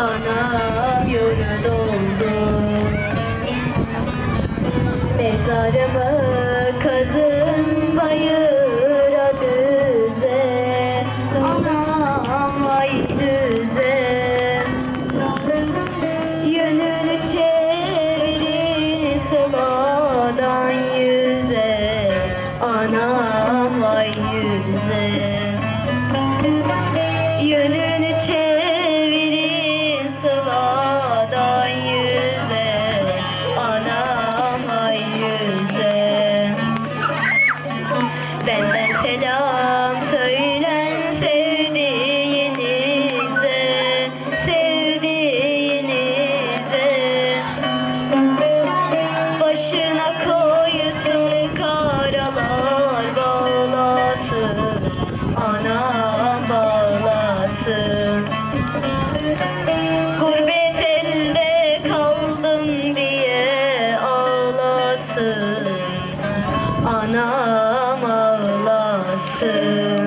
anam yürü doldu. Mezarımı kazın bayıra düze. Anam vay düze. Yönünü çevirin soladan yüze. Anam vay yüze. anam bağlasın. Gurbet elde kaldım diye ağlasın. Anam ağlasın.